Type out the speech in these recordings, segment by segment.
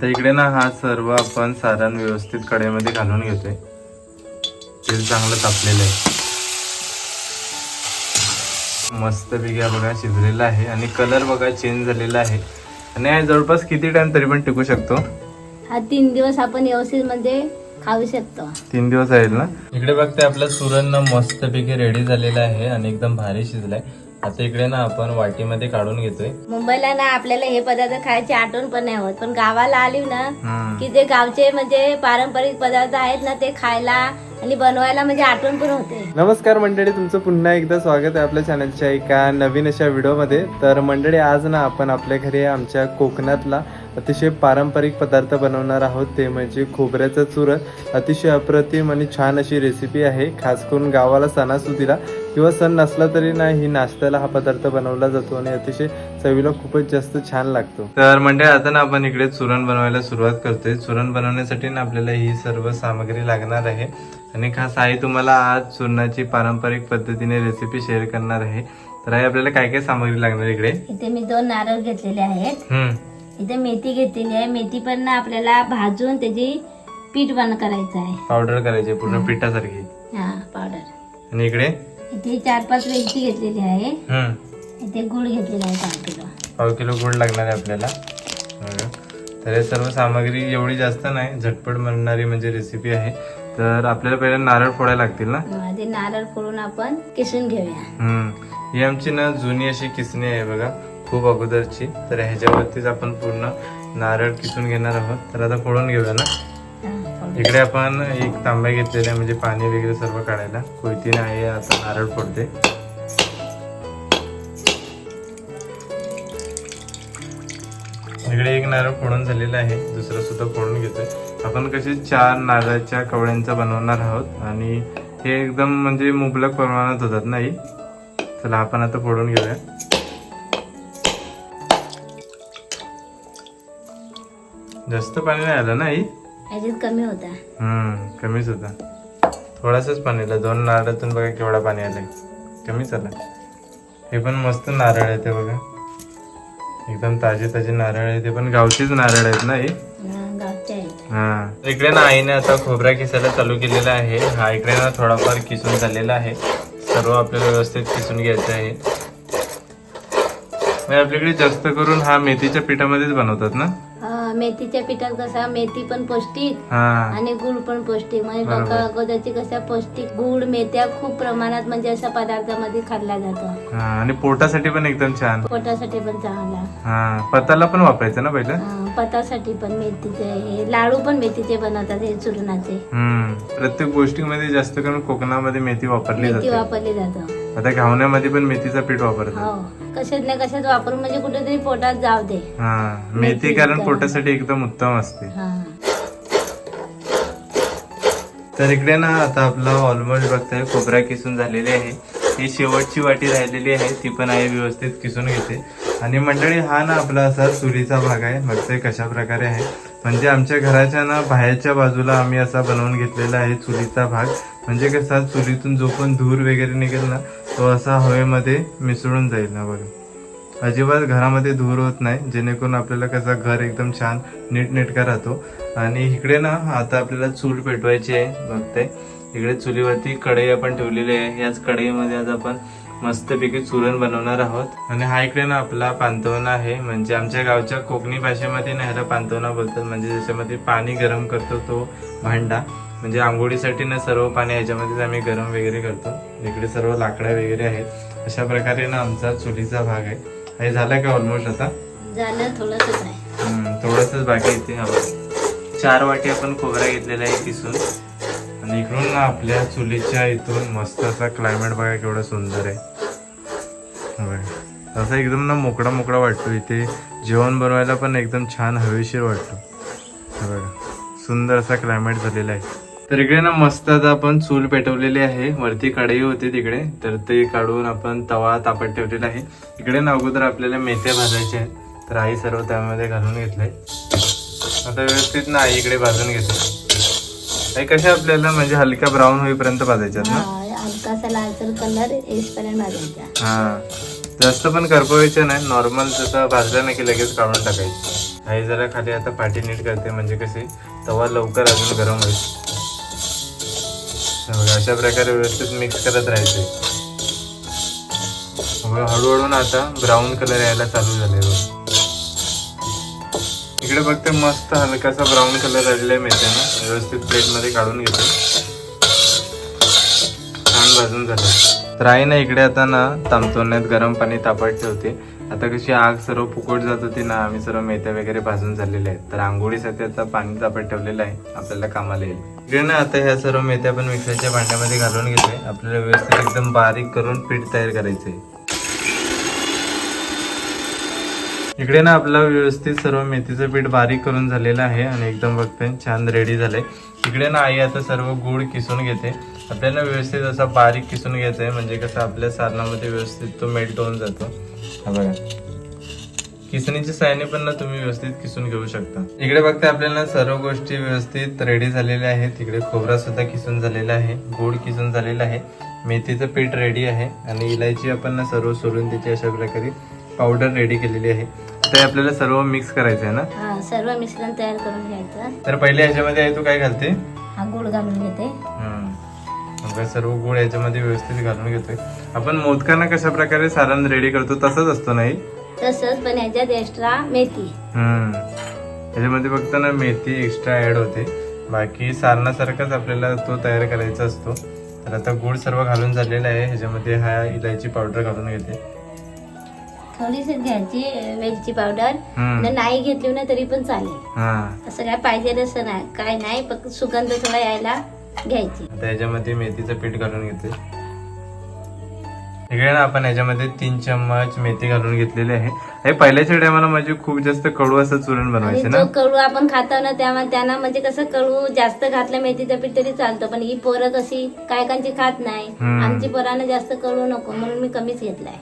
तर इकडे ना हा सर्व आपण सारण व्यवस्थित कढईमध्ये घालून घेतोय. तेल चांगलं तापलेलं आहे. मस्त पैकी बघा शिजलेला आहे आणि कलर बघा चेंज झालेला आहे. आणि जवळपास किती टाइम तरी पण टिकू शकतो. हा तीन दिवस आपण व्यवस्थित म्हणजे खाऊ शकतो. तीन दिवस आहेत ना. इकडे बघते आपलं सुरण मस्त पैकी रेडी झालेला आहे आणि एकदम भारी शिजलाय. आता इकडे ना आपण वाटीमध्ये काढून घेतोय. मुंबईला ना आपल्याला हे पदार्थ खायची आठवण पण नाही होत. पण गावाला आली ना. की जे गावचे म्हणजे पारंपरिक पदार्थ आहेत ना ते खायला आणि बनवायला म्हणजे आठवण पण होते. नमस्कार मंडळी तुमचं पुन्हा एकदा स्वागत आहे आपल्या चॅनलच्या एका नवीन अशा व्हिडिओमध्ये तर मंडळी आज ना आपण आपल्या घरी आमच्या कोकणातला अतिशय पारंपरिक पदार्थ बनवणार आहोत. ते म्हणजे खोबऱ्याचं चुरं. अतिशय अप्रतिम आणि छान अशी रेसिपी आहे. खास करून गावाला सणासुदीला किंवा सण नसला तरी ना ही नाश्त्याला हा पदार्थ बनवला जातो आणि अतिशय चवीला खूपच जास्त छान लागतो. तर म्हणजे आता ना आपण इकडे चुरण बनवायला सुरुवात करतोय. चुरण बनवण्यासाठी ना आपल्याला ही सर्व सामग्री लागणार आहे. आणि खास आई तुम्हाला आज चूर्णाची पारंपरिक पद्धतीने रेसिपी शेअर करणार आहे. तर आई आपल्याला काय काय सामग्री लागणार इकडे? इथे मी दोन नारळ घेतलेले आहेत. इथे मेथी घेतलेली आहे. मेथी पण ना आपल्याला भाजून त्याची पीठ बन करायचं आहे. पावडर करायची पूर्ण पिठासारखी. हा पावडर. आणि इकडे? इथे चार पाच वेलची घेतलेली आहे. हम्म. इथे गुळ घेतलेला आहे पाच किलो. पाव किलो गुळ लागणार आहे आपल्याला. बघा. तर हे सर्व सामग्री एवढी जास्त नाही झटपट बनणारी म्हणजे रेसिपी आहे. तर आपल्याला पहिला नारळ फोडायला लागतील ना? आधी नारळ फोडून आपण किसून घेऊया. हम्म. ही आमची ना जुनी अशी किसणी आहे बघा. खूप अगोदरची तर ह्याच्यावरतीच आपण पूर्ण नारळ किसून घेणार आहोत. तर आता फोडून घेऊया ना? इकडे आपण एक तांब्या घेतलेला म्हणजे पाणी वगैरे सर्व काढायला. कोयतीने आहे आता नारळ फोडते. इकडे एक नारळ फोडून झालेला आहे दुसरा सुद्धा फोडून घेतोय. आपण कसे चार नारळाच्या कवड्यांचा बनवणार आहोत आणि हे एकदम म्हणजे मुबलक प्रमाणात होतात नाही? चला आपण आता फोडून घेऊया. जास्त पाणी नाही आलं नाही? ह्याच्यात कमी होता. हम्म कमीच होता. थोडासाच पाणी आलं दोन नारळातून बघा केवढा पाणी आलंय. कमीच आलं. हे पण मस्त नारळ आहे ते बघा. एकदम ताजे ताजे नारळ आहे ते पण गावचीच नारळ आहेत ना हे हा, गावचे आहेत. हा. इकडे ना आईने आता खोबरा किसायला चालू केलेला आहे. हा इकडे ना थोडाफार किसून झालेला आहे. सर्व आपल्याला व्यवस्थित किसून घ्यायचं आहे. म्हणजे आपल्याकडे जास्त करून हा मेथीच्या पिठामध्येच बनवतात ना? हा, मेथीच्या पिठात कसा मेथी पण पौष्टिक हा. आणि गुळ पण पौष्टिक. म्हणजे बरोबर. लोक अगोदरची कशा पौष्टिक गुळ मेथ्या खूप प्रमाणात म्हणजे अशा पदार्थामध्ये खाल्ला जातो हा आणि पोटासाठी पण एकदम छान. पोटासाठी पण चांगला. हा पताला पण वापरायचं ना पहिलं? पतासाठी पण मेथीचे हे लाडू पण मेथीचे बनवतात हे चुरणाचे. हम्म प्रत्येक गोष्टीमध्ये जास्त करून कोकणामध्ये मेथी वापरली मेथी जाते. वापरली जातं. आता घावण्यामध्ये पण मेथीचं पीठ वापरतात. हो कशात ना कशात वापरून म्हणजे कुठेतरी पोटात जाऊ दे. हा मेथी कारण पोटासाठी एकदम उत्तम असते. हा. तर इकडे ना आता आपलं ऑलमोस्ट बघताय खोबरा किसून झालेली आहे. ही शेवटची वाटी राहिलेली आहे ती पण आहे व्यवस्थित किसून घेते. आणि मंडळी हा ना आपला असा चुलीचा भाग आहे. बघताय कशा प्रकारे आहे. म्हणजे आमच्या घराच्या ना बाहेरच्या बाजूला आम्ही असा बनवून घेतलेला आहे चुलीचा भाग. म्हणजे कसा चुलीतून जो पण धूर वगैरे निघेल ना तो असा हवेमध्ये मिसळून जाईल ना बघा अजिबात घरामध्ये धूर होत नाही जेणेकरून आपल्याला कसं घर एकदम छान नीटनेटका राहतो. आणि इकडे ना आता आपल्याला चूल पेटवायची आहे बघते. इकडे चुलीवरती कढई आपण ठेवलेली आहे. याच कढईमध्ये आज आपण मस्तपैकी चुरण बनवणार आहोत. आणि हा इकडे ना आपला पांतवना आहे. म्हणजे आमच्या गावच्या कोकणी भाषेमध्ये ना ह्याला पांतवना बोलतात. म्हणजे ज्याच्यामध्ये पाणी गरम करतो तो भांडा. म्हणजे आंघोळीसाठी ना सर्व पाणी ह्याच्यामध्येच आम्ही गरम वगैरे करतो. इकडे सर्व लाकडा वगैरे आहेत. अशा प्रकारे ना आमचा चुलीचा भाग आहे. हे झालं का ऑलमोस्ट आता? झालं थोडंसंच बाकी इथे. चार वाटी आपण खोबरा घेतलेला आहे किसून. आणि इकडून ना आपल्या चुलीच्या इथून मस्त असा क्लायमेट बघा केवढं सुंदर आहे. असा एकदम ना मोकळा मोकळा वाटतो इथे. जेवण बनवायला पण एकदम छान हवेशीर वाटतो. बघा. सुंदर असा क्लायमेट झालेला आहे. तर इकडे ना मस्त आता आपण चूल पेटवलेली आहे. वरती कढई होती तिकडे. तर ते काढून आपण तवा तापत ठेवलेला आहे. इकडे ना अगोदर आपल्याला मेथ्या भाजायच्या आहेत. तर आई सर्व त्यामध्ये घालून घेतलंय. आता व्यवस्थित ना आई इकडे भाजून घेतलं आई कशा आपल्याला म्हणजे हलक्या ब्राऊन होईपर्यंत भाजायच्यात ना? हा हलकासा लालसर कलर येईपर्यंत भाजायचा. हा. जास्त पण करपवायचं नाही नॉर्मल जसं भाजलं ना की लगेच काढून टाकायचं. आई जरा खाली आता पाठी नीट करते म्हणजे कसे तवा लवकर अजून गरम होईल. हे अशा प्रकारे व्यवस्थित मिक्स करत राहायचे. हळूहळू आता ब्राऊन कलर यायला चालू झाले बघ. इकडे बघते मस्त हलकासा ब्राऊन कलर आलेला आहे मेथ्यानं व्यवस्थित प्लेटमध्ये काढून घेतो. छान भाजून झालं. तर आई ना इकडे आता ना तामतोण्यात गरम पाणी तापत ठेवते. आता कशी आग सर्व फुकट जात होती ना आम्ही सर्व मेथ्या वगैरे भाजून झालेल्या आहेत. तर आंघोळीसाठी आता पाणी तापत ठेवलेलं आहे. आपल्याला कामाला येईल. इकडे ना आता ह्या सर्व मेथ्या पण मिक्सरच्या भांड्यामध्ये घालून घेतोय. आपल्याला व्यवस्थित एकदम बारीक करून पीठ तयार करायचंय. इकडे ना आपलं व्यवस्थित सर्व मेथीचं पीठ बारीक करून झालेलं आहे आणि एकदम बघते छान रेडी झालंय. इकडे ना आई आता सर्व गुळ किसून घेते. आपल्याला व्यवस्थित असा बारीक किसून घ्यायचा आहे म्हणजे कसं आपल्या सारणामध्ये व्यवस्थित तो मेल्ट होऊन जातो. हा बघा. किसणीच्या सायने पण ना तुम्ही व्यवस्थित किसून घेऊ शकता. इकडे बघते आपल्याला सर्व गोष्टी व्यवस्थित रेडी झालेल्या आहेत. तिकडे खोबरा सुद्धा किसून झालेला आहे गोड किसून झालेला आहे. मेथीचं पीठ रेडी आहे आणि इलायची आपण ना सर्व सोलून त्याची अशा प्रकारे पावडर रेडी केलेली आहे. ते आपल्याला सर्व मिक्स करायचं आहे ना? हा सर्व मिश्रण तयार करून घ्यायचं. तर पहिले ह्याच्यामध्ये आहे तू काय घालते? हा गुळ घालून घेते. हम्म. मग सर्व गुळ याच्यामध्ये व्यवस्थित घालून घेतोय. आपण मोदकांना कशा प्रकारे सारण रेडी करतो तसंच असतो नाही? तसंच पण ह्याच्यात एक्स्ट्रा मेथी. हम्म. त्याच्यामध्ये फक्त ना मेथी एक्स्ट्रा ऍड होते. बाकी सारणासारखाच आपल्याला तो तयार करायचा असतो. तर आता गुळ सर्व घालून झालेला आहे. ह्याच्यामध्ये हा इलायची पावडर घालून घेते. थोडीशी घ्यायची वेलची पावडर नाही घेतली ना तरी पण चालेल. असं काय पाहिजे असं नाही. काय नाही फक्त सुगंध थोडा यायला घ्यायची. आता ह्याच्यामध्ये मेथीचं पीठ घालून घेते. इकडे ना आपण ह्याच्यामध्ये तीन चम्मच मेथी घालून घेतलेली आहे. हे पहिल्याच्या टायमाला म्हणजे खूप जास्त कडू असं चूरण बनवायचे ना? कडू आपण खातो ना त्यामुळे त्यांना म्हणजे कसं कडू जास्त घातलं मेथीचं पीठ तरी चालतं पण ही पोरं कशी काय कांची खात नाही. आमची पोरांना जास्त कडू नको म्हणून मी कमीच घेतलाय.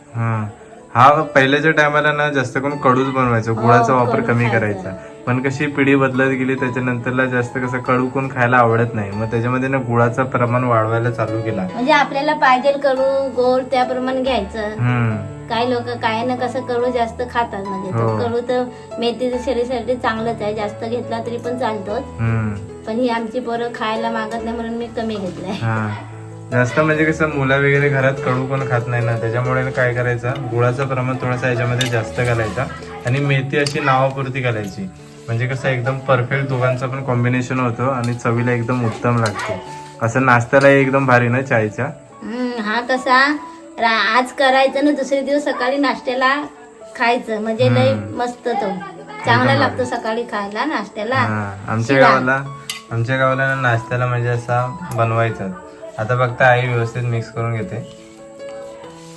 हा पहिल्याच्या टायमाला ना जास्त करून कडूच बनवायचं. गुळाचा हो, वापर कडू कमी. करायचा. पण कशी पिढी बदलत गेली त्याच्यानंतरला जास्त कसं कडू कोण खायला आवडत नाही. मग त्याच्यामध्ये ना गुळाचं प्रमाण वाढवायला चालू केला. म्हणजे आपल्याला पाहिजे कडू गोड त्याप्रमाणे घ्यायचं. काही लोक काय ना कसं कडू जास्त खातात म्हणजे. हो. कडू तर मेथीचं शरीरासाठी चांगलंच आहे. जास्त घेतला तरी पण चालतोच. पण ही आमची पोरं खायला मागत नाही म्हणून मी कमी घेतलाय. जास्त म्हणजे कसं मुलं वगैरे घरात कडू कोण खात नाही ना. त्याच्यामुळे काय करायचं गुळाचं प्रमाण थोडंसं याच्यामध्ये जास्त घालायचा आणि मेथी अशी नावापुरती घालायची. म्हणजे कसं एकदम परफेक्ट दोघांचं पण कॉम्बिनेशन होतं आणि चवीला एकदम उत्तम लागतो. असं नाश्त्याला एकदम भारी ना चायच्या हम्म, हा कसा आज करायचं ना दुसरे दिवस सकाळी नाश्त्याला खायचं. म्हणजे लय मस्त तो. चांगला लागतो सकाळी खायला नाश्त्याला. आमच्या. गावाला आमच्या गावाला नाश्त्याला म्हणजे असा बनवायचा. आता फक्त आई व्यवस्थित मिक्स करून घेते.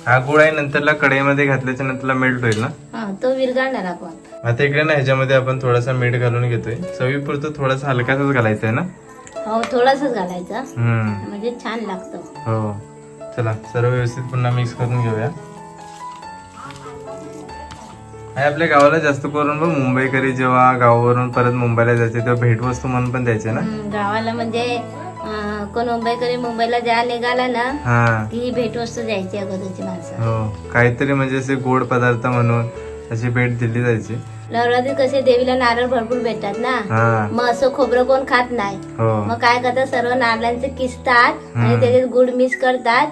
हा गुळ आहे नंतरला कढईमध्ये घातल्याच्या नंतरला मेल्ट होईल ना? हा तो विरघळणार आपण आता इकडे ना ह्याच्यामध्ये आपण थोडासा मीठ घालून घेतोय. चवीपुरतं थोडासा हलकासाच घालायचं आहे ना? हो थोडंसंच घालायचं. हम्म. म्हणजे छान लागतो. हो. चला सर्व व्यवस्थित पुन्हा मिक्स करून घेऊया. आणि आपल्या गावाला जास्त करून बघ मुंबईकरी जेव्हा गावावरून परत मुंबईला जायचे तेव्हा भेटवस्तू म्हणून पण द्यायचे ना? हम्म, गावाला म्हणजे मुंबईकडे मुंबईला ज्या निघाला ना हा. की ही भेटवस्तू द्यायची अगोदरची माणसं. हो काहीतरी म्हणजे असे गोड पदार्थ म्हणून अशी भेट दिली जायची. नवरात्री कसे देवीला नारळ भरपूर भेटतात ना? हा. मग असं खोबरं कोण खात नाही. हो. मग काय करतात सर्व नारळांचे किसतात आणि त्याच्यात गुड मिक्स करतात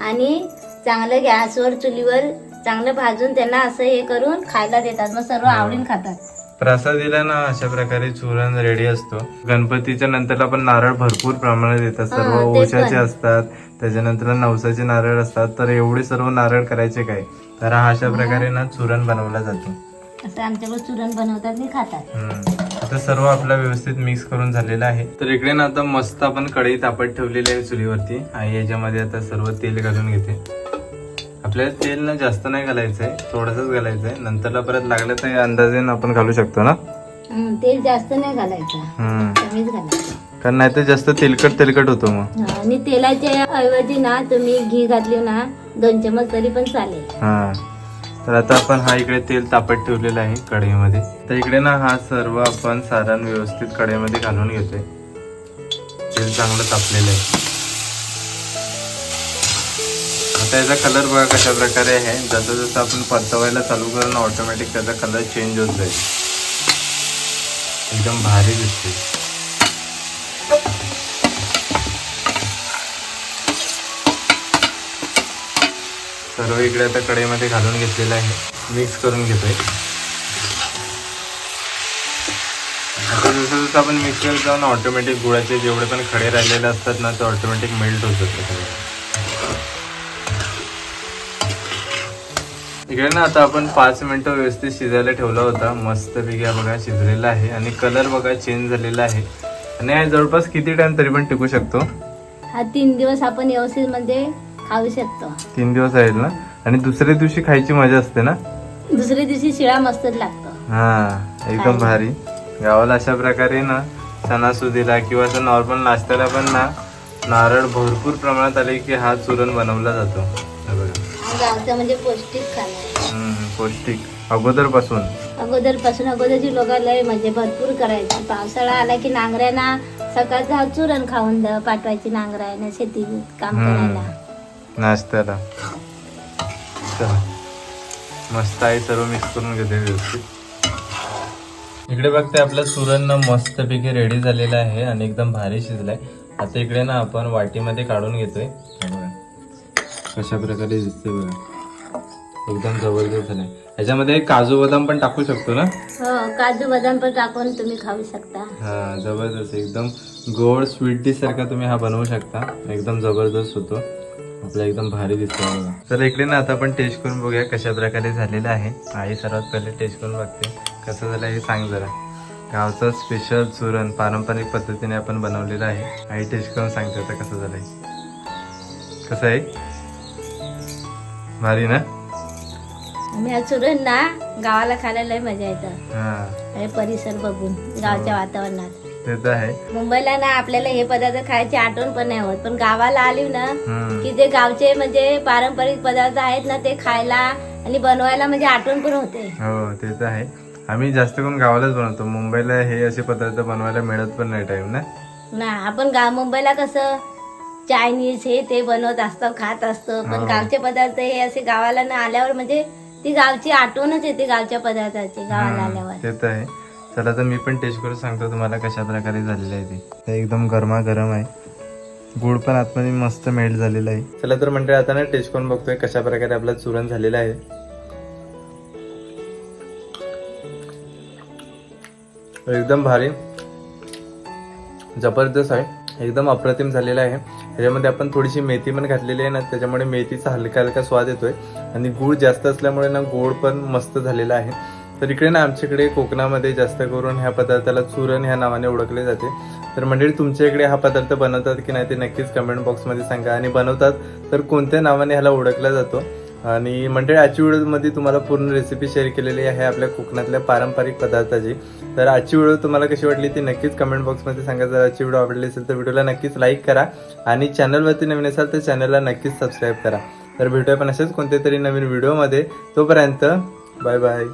आणि चांगलं गॅसवर चुलीवर चांगलं भाजून त्यांना असं हे करून खायला देतात. मग सर्व आवडीन खातात. प्रसादीला ना अशा प्रकारे चूरण रेडी असतो. गणपतीच्या नंतरला पण नारळ भरपूर प्रमाणात येतात. सर्व ओशाचे. असतात. त्याच्यानंतर नवसाचे नारळ असतात. तर एवढे सर्व नारळ करायचे काय? तर हा अशा प्रकारे ना चूरण बनवला जातो. असं आमच्याकडे चुरण बनवतात आणि खातात. हम्म. आता सर्व आपला व्यवस्थित मिक्स करून झालेला आहे. तर इकडे ना आता मस्त आपण कढई तापत ठेवलेली आहे चुलीवरती. आणि याच्यामध्ये आता सर्व तेल घालून घेते. आपल्याला तेल ना जास्त नाही घालायचंय थोडंसंच घालायचंय. नंतरला परत लागलं तर अंदाजे आपण घालू शकतो ना? तेल जास्त नाही घालायचं. हम्म. कमीच घालायचं. कारण नाही तर जास्त तेलकट तेलकट होतो मग. हा, आणि तेलाच्या ऐवजी ना तुम्ही घी घातली ना दोन चमच तरी पण चालेल. हा. तर आता आपण हा इकडे तेल तापत ठेवलेला आहे कढईमध्ये. तर इकडे ना हा सर्व आपण सारण व्यवस्थित कढईमध्ये घालून घेतोय. तेल चांगलं तापलेलं आहे. त्याचा कलर बघा कशा प्रकारे आहे. जसं जसं आपण परतवायला चालू करू ना ऑटोमॅटिक त्याचा कलर चेंज होत जाईल. एकदम भारी दिसते सर्व इकडे आता कढईमध्ये घालून घेतलेलं आहे. मिक्स करून घेतोय. आता जसं जसं आपण मिक्स करत जाऊन ऑटोमॅटिक गुळाचे जेवढे पण खडे राहिलेले असतात ना ते ऑटोमॅटिक मेल्ट होत जातात. इकडे ना आता आपण पाच मिनिटं व्यवस्थित शिजायला ठेवला होता. मस्त पैकी हा बघा शिजलेला आहे. आणि कलर बघा चेंज झालेला आहे. आणि हा जवळपास किती टाइम तरी पण टिकू शकतो? हा तीन दिवस आपण व्यवस्थित म्हणजे खाऊ शकतो. तीन दिवस राहील ना? आणि दुसऱ्या दिवशी खायची मजा असते ना? दुसऱ्या दिवशी शिळा मस्तच लागतो. हा एकदम भारी. गावाला अशा प्रकारे ना सणासुदीला किंवा असं नॉर्मल नाश्त्याला पण ना नारळ भरपूर प्रमाणात आले की हा चूरण बनवला जातो. गावचं म्हणजे पौष्टिक खाणं. हम्म, पौष्टिक. अगोदरपासून अगोदरपासून अगोदरची लोक लय म्हणजे भरपूर करायची. पावसाळा आला की नांगऱ्यांना सकाळचं हा चुरण खाऊन द पाठवायची नांगरायला शेती काम हम्म. करायला. नाश्त्याला. चला. मस्त आहे सर्व मिक्स करून घेते व्यवस्थित. इकडे बघते आपलं सुरण ना मस्तपैकी रेडी झालेलं आहे आणि एकदम भारी शिजलाय. आता इकडे ना आपण वाटीमध्ये काढून घेतोय. हे बघा. कशा प्रकारे दिसते बघा. एकदम जबरदस्त झालंय. ह्याच्यामध्ये काजू बदाम पण टाकू शकतो ना? हो काजू बदाम पण टाकून तुम्ही खाऊ शकता. हा जबरदस्त. एकदम गोड स्वीट डिश सारखा तुम्ही हा बनवू शकता. एकदम जबरदस्त होतो. आपला एकदम भारी दिसतो बघा. तर इकडे ना आता आपण टेस्ट करून बघूया कशा प्रकारे झालेलं आहे. आई सर्वात पहिले टेस्ट करून बघते. कसं झालं हे सांग जरा. गावचं स्पेशल चुरण पारंपरिक पद्धतीने आपण बनवलेलं आहे. आई टेस्ट करून सांगते आता कसं झालंय. कसं आहे? भारी ना? आम्ही हा चुरण ना गावाला खायला लय मजा येतं. हा. हे परिसर बघून गावच्या वातावरणात. ते तर आहे. मुंबईला ना आपल्याला हे पदार्थ खायची आठवण पण नाही होत. पण गावाला आली ना हम्म. की जे गावचे म्हणजे पारंपरिक पदार्थ आहेत ना ते खायला आणि बनवायला म्हणजे आठवण पण होते. हो ते तर आहे. आम्ही जास्त करून गावालाच बनवतो. मुंबईला हे असे पदार्थ बनवायला मिळत पण नाही टाइम ना? ना आपण गाव मुंबईला कसं चायनीज हे ते बनवत असतो खात असतो. पण हो. गावचे पदार्थ हे असे गावाला ना आल्यावर म्हणजे ती गावची आठवणच येते गावच्या पदार्थाची गावाला आल्यावर. ते तर आहे. चला तर मी पण टेस्ट करून सांगतो तुम्हाला कशा प्रकारे झालेलं आहे ते. एकदम गरमागरम आहे. गुळ पण आतमध्ये मस्त मेल्ट झालेला आहे. चला तर मंडळी आता ना टेस्ट करून बघतोय कशा प्रकारे आपलं चूरण झालेलं आहे. एकदम भारी. जबरदस्त आहे. एकदम अप्रतिम झालेला आहे. त्याच्यामध्ये आपण थोडीशी मेथी पण घातलेली आहे ना त्याच्यामुळे मेथीचा हलका हलका स्वाद येतोय. आणि गूळ जास्त असल्यामुळे ना गोड पण मस्त झालेला आहे. तर इकडे ना आमच्याकडे कोकणामध्ये जास्त करून ह्या पदार्थाला चुरण ह्या नावाने ओळखले जाते. तर मंडळी तुमच्या इकडे हा पदार्थ बनवतात की नाही ते नक्कीच कमेंट बॉक्समध्ये सांगा. आणि बनवतात तर कोणत्या नावाने ह्याला ओळखला जातो? आणि मंडळी आजची व्हिडिओमध्ये तुम्हाला पूर्ण रेसिपी शेअर केलेली आहे आपल्या कोकणातल्या पारंपरिक पदार्थाची. तर आजची व्हिडिओ तुम्हाला कशी वाटली ती नक्कीच कमेंट बॉक्समध्ये सांगा. जर आजची व्हिडिओ आवडली असेल तर व्हिडिओला नक्कीच लाईक करा आणि चॅनलवरती नवीन असाल तर चॅनलला नक्कीच सबस्क्राईब करा. तर भेटूया पण असेच कोणत्या तरी नवीन व्हिडिओमध्ये तोपर्यंत बाय बाय